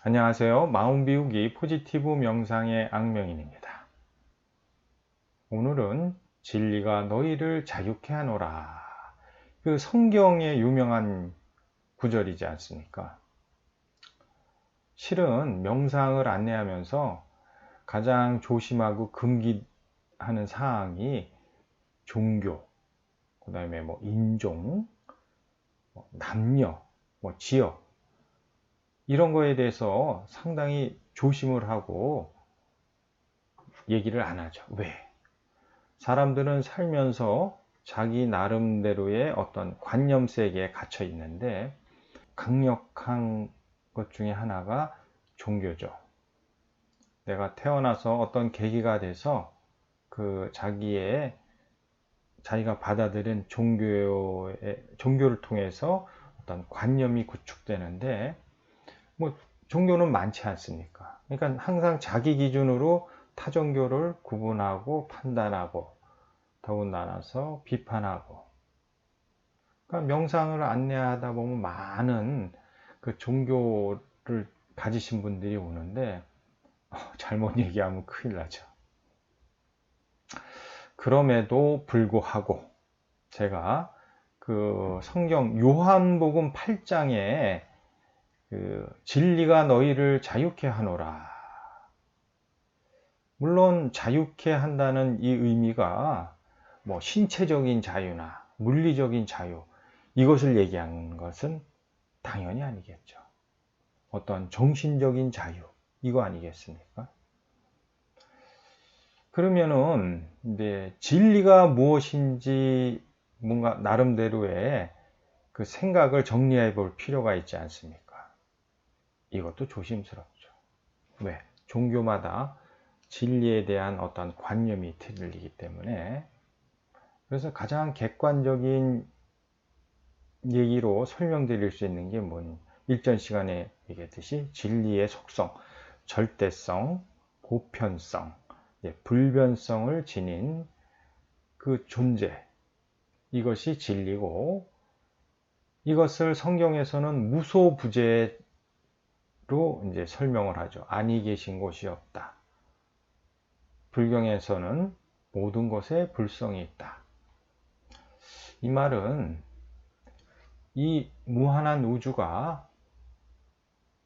안녕하세요. 마음 비우기 포지티브 명상의 악명인입니다. 오늘은 진리가 너희를 자유케 하노라. 그 성경의 유명한 구절이지 않습니까? 실은 명상을 안내하면서 가장 조심하고 금기하는 사항이 종교, 그 다음에 뭐 인종, 뭐 남녀, 뭐 지역, 이런 거에 대해서 상당히 조심을 하고 얘기를 안 하죠. 왜? 사람들은 살면서 자기 나름대로의 어떤 관념 세계에 갇혀 있는데 강력한 것 중에 하나가 종교죠. 내가 태어나서 어떤 계기가 돼서 그 자기의 자기가 받아들인 종교의 종교를 통해서 어떤 관념이 구축되는데 뭐 종교는 많지 않습니까? 그러니까 항상 자기 기준으로 타 종교를 구분하고 판단하고 더군다나서 비판하고 그러니까 명상을 안내하다 보면 많은 그 종교를 가지신 분들이 오는데 어, 잘못 얘기하면 큰일 나죠. 그럼에도 불구하고 제가 그 성경 요한복음 8장에 그 진리가 너희를 자유케 하노라. 물론 자유케 한다는 이 의미가 뭐 신체적인 자유나 물리적인 자유 이것을 얘기하는 것은 당연히 아니겠죠. 어떤 정신적인 자유 이거 아니겠습니까? 그러면은 이제 진리가 무엇인지 뭔가 나름대로의 그 생각을 정리해 볼 필요가 있지 않습니까? 이것도 조심스럽죠. 왜? 종교마다 진리에 대한 어떤 관념이 틀리기 때문에 그래서 가장 객관적인 얘기로 설명드릴 수 있는 게 뭔, 일전 시간에 얘기했듯이 진리의 속성, 절대성, 보편성, 불변성을 지닌 그 존재, 이것이 진리고, 이것을 성경에서는 무소부재 로 이제 설명을 하죠. 아니 계신 곳이 없다. 불경에서는 모든 것에 불성이 있다. 이 말은 이 무한한 우주가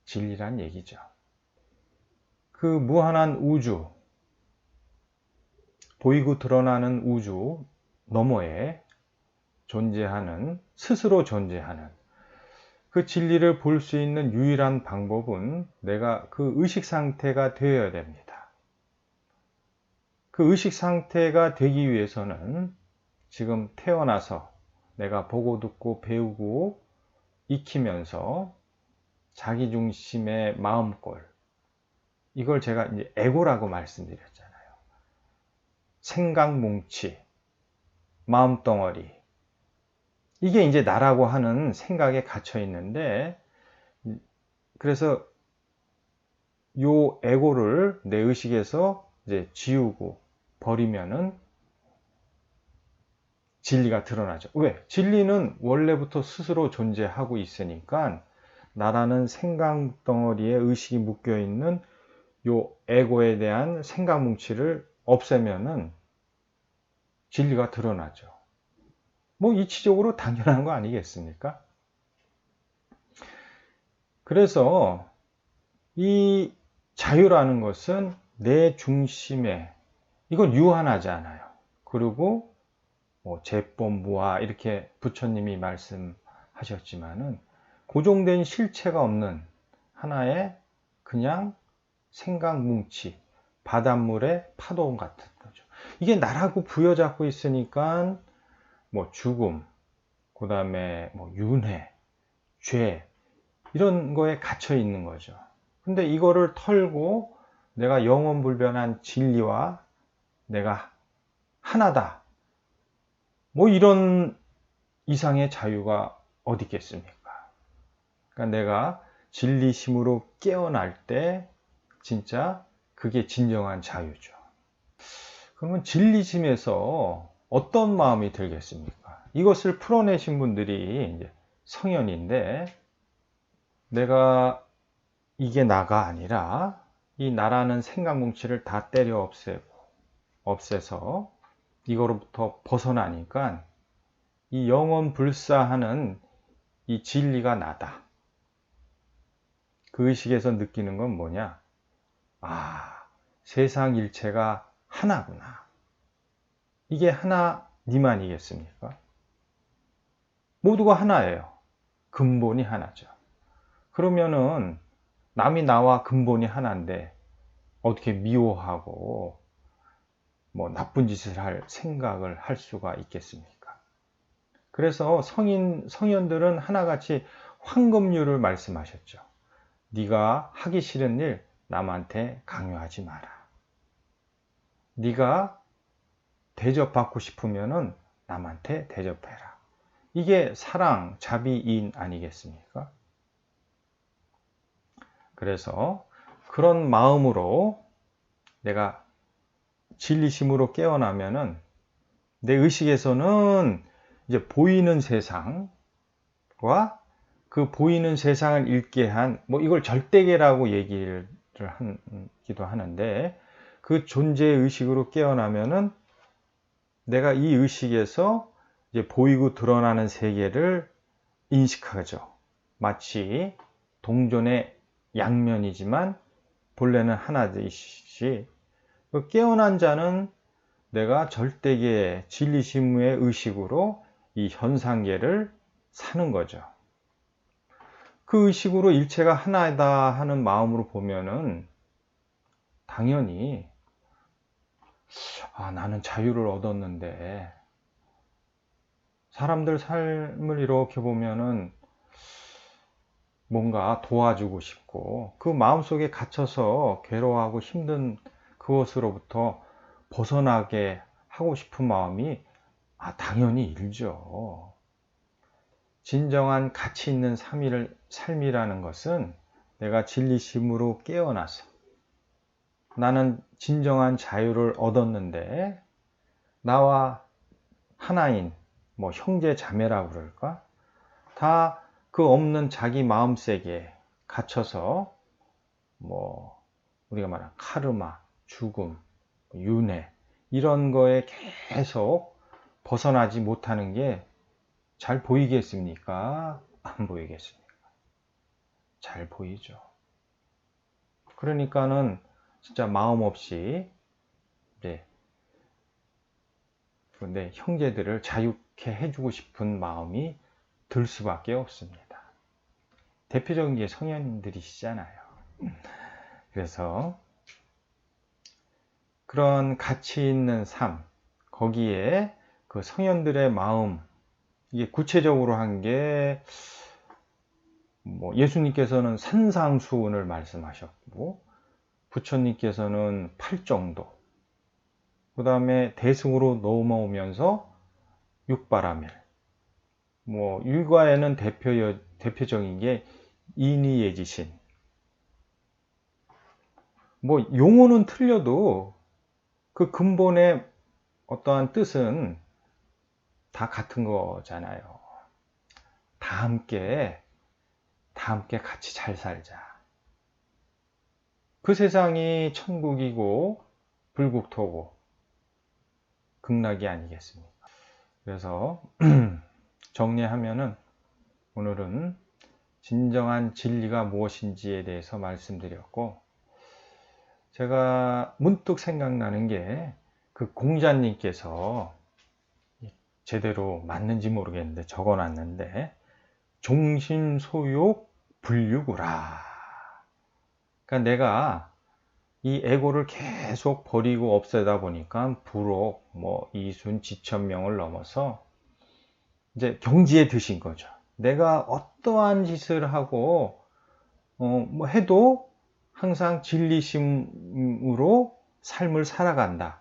진리란 얘기죠. 그 무한한 우주, 보이고 드러나는 우주 너머에 존재하는, 스스로 존재하는 그 진리를 볼 수 있는 유일한 방법은 내가 그 의식 상태가 되어야 됩니다. 그 의식 상태가 되기 위해서는 지금 태어나서 내가 보고 듣고 배우고 익히면서 자기 중심의 마음골 이걸 제가 이제 에고라고 말씀드렸잖아요. 생각 뭉치, 마음 덩어리 이게 이제 나라고 하는 생각에 갇혀 있는데, 그래서 요 에고를 내 의식에서 이제 지우고 버리면은 진리가 드러나죠. 왜? 진리는 원래부터 스스로 존재하고 있으니까 나라는 생각 덩어리에 의식이 묶여 있는 요 에고에 대한 생각 뭉치를 없애면은 진리가 드러나죠. 뭐 이치적으로 당연한 거 아니겠습니까? 그래서 이 자유라는 것은 내 중심에 이건 유한하지 않아요. 그리고 뭐 재법무화 이렇게 부처님이 말씀하셨지만은 고정된 실체가 없는 하나의 그냥 생각 뭉치 바닷물의 파도 같은 거죠. 이게 나라고 부여잡고 있으니까 뭐 죽음, 그 다음에 뭐 윤회, 죄, 이런 거에 갇혀 있는 거죠. 근데 이거를 털고 내가 영원불변한 진리와 내가 하나다. 뭐 이런 이상의 자유가 어디 있겠습니까? 그러니까 내가 진리심으로 깨어날 때 진짜 그게 진정한 자유죠. 그러면 진리심에서 어떤 마음이 들겠습니까? 이것을 풀어내신 분들이 이제 성현인데 내가 이게 나가 아니라 이 나라는 생각 뭉치를 다 때려 없애고 없애서 이거로부터 벗어나니까 이 영원 불사하는 이 진리가 나다. 그 의식에서 느끼는 건 뭐냐? 아, 세상 일체가 하나구나. 이게 하나 니만이겠습니까? 모두가 하나예요. 근본이 하나죠. 그러면은 남이 나와 근본이 하나인데 어떻게 미워하고 뭐 나쁜 짓을 할 생각을 할 수가 있겠습니까? 그래서 성인 성현들은 하나같이 황금률을 말씀하셨죠. 네가 하기 싫은 일 남한테 강요하지 마라. 네가 대접받고 싶으면은 남한테 대접해라. 이게 사랑, 자비인 아니겠습니까? 그래서 그런 마음으로 내가 진리심으로 깨어나면은 내 의식에서는 이제 보이는 세상과 그 보이는 세상을 읽게 한 뭐 이걸 절대계라고 얘기를 하기도 하는데 그 존재 의식으로 깨어나면은 내가 이 의식에서 이제 보이고 드러나는 세계를 인식하죠. 마치 동전의 양면이지만 본래는 하나듯이 그 깨어난 자는 내가 절대계의 진리심의 의식으로 이 현상계를 사는 거죠. 그 의식으로 일체가 하나다 하는 마음으로 보면은 당연히 아, 나는 자유를 얻었는데 사람들 삶을 이렇게 보면은 뭔가 도와주고 싶고 그 마음속에 갇혀서 괴로워하고 힘든 그것으로부터 벗어나게 하고 싶은 마음이 아, 당연히 일죠. 진정한 가치 있는 삶을, 삶이라는 것은 내가 진리심으로 깨어나서 나는 진정한 자유를 얻었는데 나와 하나인 뭐 형제 자매라고 그럴까? 다 그 없는 자기 마음 세계에 갇혀서 뭐 우리가 말한 카르마, 죽음, 윤회 이런 거에 계속 벗어나지 못하는 게 잘 보이겠습니까? 안 보이겠습니까? 잘 보이죠. 그러니까는 진짜 마음 없이 네. 근데 형제들을 자유케 해주고 싶은 마음이 들 수밖에 없습니다. 대표적인 게 성현들이시잖아요. 그래서 그런 가치 있는 삶, 거기에 그 성현들의 마음, 이게 구체적으로 한 게, 뭐, 예수님께서는 산상수훈을 말씀하셨고, 부처님께서는 팔정도, 그 다음에 대승으로 넘어오면서 육바라밀, 뭐, 대표, 대표적인 게 인의예지신, 뭐, 용어는 틀려도 그 근본의 어떠한 뜻은 다 같은 거잖아요. 다 함께, 다 함께 같이 잘 살자. 그 세상이 천국이고 불국토고 극락이 아니겠습니까? 그래서 정리하면은 오늘은 진정한 진리가 무엇인지에 대해서 말씀드렸고 제가 문득 생각나는 게 그 공자님께서 제대로 맞는지 모르겠는데 적어 놨는데 종심소욕 불유구라. 그러니까 내가 이 에고를 계속 버리고 없애다 보니까 부록, 뭐 이순, 지천명을 넘어서 이제 경지에 드신 거죠. 내가 어떠한 짓을 하고 어, 뭐 해도 항상 진리심으로 삶을 살아간다.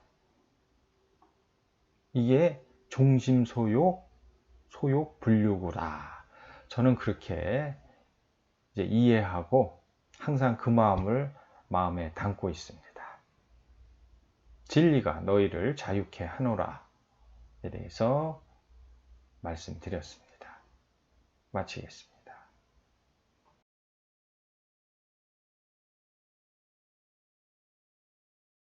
이게 종심소욕, 소욕 불육구라. 저는 그렇게 이제 이해하고 항상 그 마음을 마음에 담고 있습니다. 진리가 너희를 자유케 하노라에 대해서 말씀드렸습니다. 마치겠습니다.